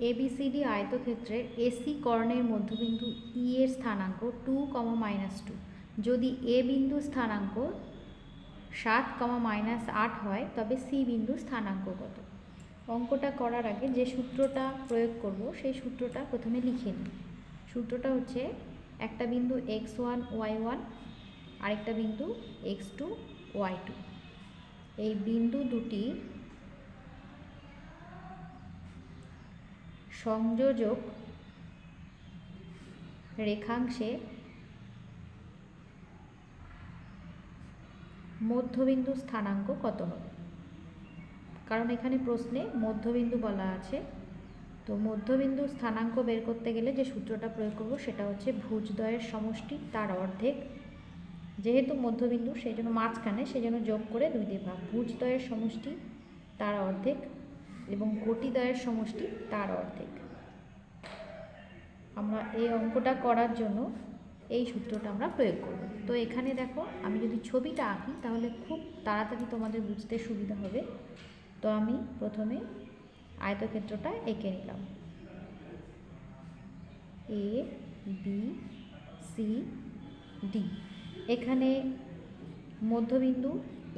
ABCD আয়তক্ষেত্রের AC কর্ণের মধ্যবিন্দু ই এর স্থানাঙ্ক টু কমা মাইনাস টু যদি এ বিন্দু স্থানাঙ্ক সাত কমা মাইনাস আট হয়, তবে সি বিন্দু স্থানাঙ্ক কত? অঙ্কটা করার আগে যে সূত্রটা প্রয়োগ করব, সেই সূত্রটা প্রথমে লিখে নিই। সূত্রটা হচ্ছে একটা বিন্দু এক্স ওয়ান ওয়াই ওয়ান আরেকটা বিন্দু এক্স টু ওয়াই টু এই বিন্দু দুটি সংযোজক রেখাংশে মধ্যবিন্দু স্থানাঙ্ক কত হবে? কারণ এখানে প্রশ্নে মধ্যবিন্দু বলা আছে। তো মধ্যবিন্দু স্থানাঙ্ক বের করতে গেলে যে সূত্রটা প্রয়োগ করব সেটা হচ্ছে ভুজদ্বয়ের সমষ্টি তার অর্ধেক। যেহেতু মধ্যবিন্দু, সেই জন্য মাঝখানে, সেই জন্য যোগ করে দুই দিয়ে ভাগ। ভুজদ্বয়ের সমষ্টি তার অর্ধেক। এবং কোটিদ্বয়ের সমষ্টি তার অর্ধেক। আমরা এই অঙ্কটা করার জন্য এই সূত্রটা আমরা প্রয়োগ করব। তো এখানে দেখো, আমি যদি ছবিটা আঁকি, তাহলে খুব তাড়াতাড়ি তোমাদের বুঝতে সুবিধা হবে। তো আমি প্রথমে আয়তক্ষেত্রটা এঁকে নিলাম। এ বি সি ডি এখানে মধ্যবিন্দু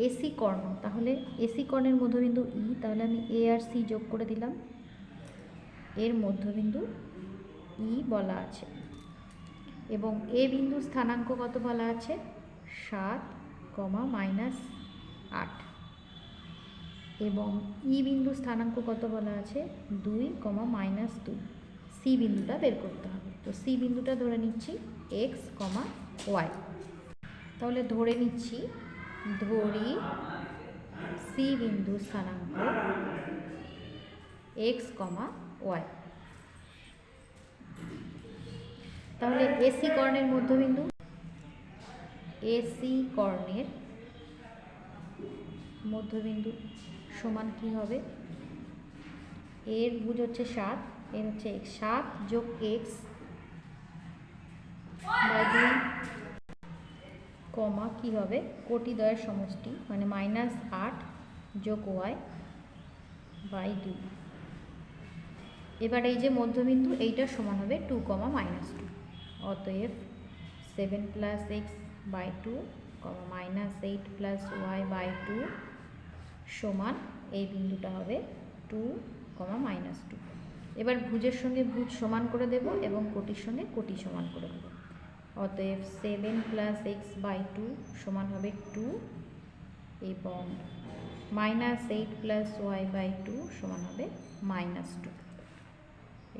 এসি কর্ণ। তাহলে এসি কর্ণের মধ্যবিন্দু ই তাহলে আমি এ আর সি যোগ করে দিলাম। এর মধ্যবিন্দু ই বলা আছে। এবং এ বিন্দু স্থানাঙ্ক কত বলা আছে, সাত কমা মাইনাস আট। এবং ই বিন্দু স্থানাঙ্ক কত বলা আছে, দুই কমা মাইনাস দুই। সি বিন্দুটা বের করতে হবে। তো সি বিন্দুটা ধরে নিচ্ছি এক্স কমা ওয়াই তাহলে ধরে নিচ্ছি ধরি সি বিন্দু স্থানাঙ্ক এক্স কমা ওয়াই তাহলে এসি কর্ণের মধ্যবিন্দু এসি কর্ণের মধ্যবিন্দু সমান কি হবে? এর ভুজ হচ্ছে সাত, এর হচ্ছে সাত যোগ এক্স কমা কি হবে? কোটিদ্বয়ের সমষ্টি মানে মাইনাস আট যোগ ওয়াই বাই দুই এবার এই যে মধ্যবিন্দু এইটার সমান হবে টু কমা মাইনাস টু অতএব seven plus x by two comma minus eight plus y by two সমান এই বিন্দুটা হবে টু কমা মাইনাস টু এবার ভুজের সঙ্গে ভুজ সমান করে দেব এবং কোটির সঙ্গে কোটি সমান করে দেব। অতএব seven plus x by two সমান হবে টু এবং minus eight plus y by two সমান হবে মাইনাস টু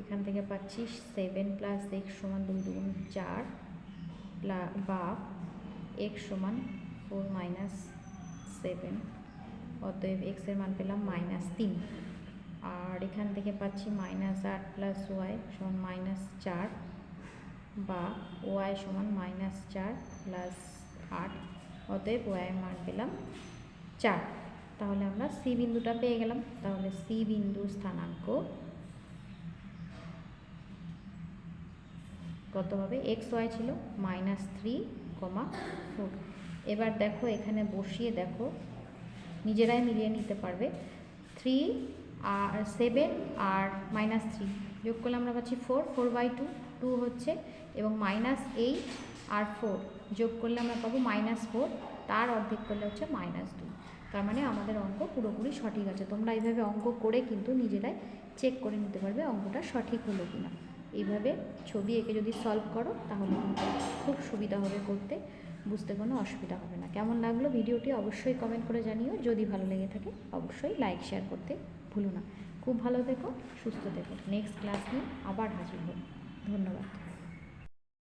এখান থেকে পাচ্ছি সেভেন প্লাস এক্স সমান দুই দুগুণ চার বা এক্স সমান ফোর মাইনাস সেভেন অতএব এক্সের মান পেলাম মাইনাস তিন। আর এখান থেকে পাচ্ছি মাইনাস আট প্লাস ওয়াই সমান মাইনাস চার। বা ওয়াই সমান মাইনাস চার প্লাস আট, অতএব ওয়াইয়ের মান পেলাম চার। তাহলে আমরা সি বিন্দুটা পেয়ে গেলাম। তাহলে সি বিন্দু স্থানাঙ্ক কত হবে? এক্স ওয়াই ছিল মাইনাস থ্রি কমা ফোর। এবার দেখো, এখানে বসিয়ে দেখো, নিজেরাই মিলিয়ে নিতে পারবে। থ্রি আর সেভেন আর মাইনাস থ্রি। যোগ করলে আমরা পাচ্ছি four four by two two হচ্ছে, এবং মাইনাস এইট আর ফোর যোগ করলে আমরা পাবো মাইনাস ফোর তার অর্ধেক করলে হচ্ছে মাইনাস দুই। তার মানে আমাদের অঙ্ক পুরোপুরি সঠিক আছে। তোমরা এইভাবে অঙ্ক করে কিন্তু নিজেরাই চেক করে নিতে পারবে অঙ্কটা সঠিক হলো কি না এইভাবে ছবি এঁকে যদি সলভ করো, তাহলে খুব সুবিধা হবে করতে। বুঝতে কোনো অসুবিধা হবে না। কেমন লাগল ভিডিওটি অবশ্যই কমেন্ট করে জানিও। যদি ভালো লেগে থাকে, অবশ্যই লাইক শেয়ার করতে ভুলো না। খুব ভালো থেকো সুস্থ থেকো। নেক্সট ক্লাস নিয়ে আবার হাজির হব। ধন্যবাদ।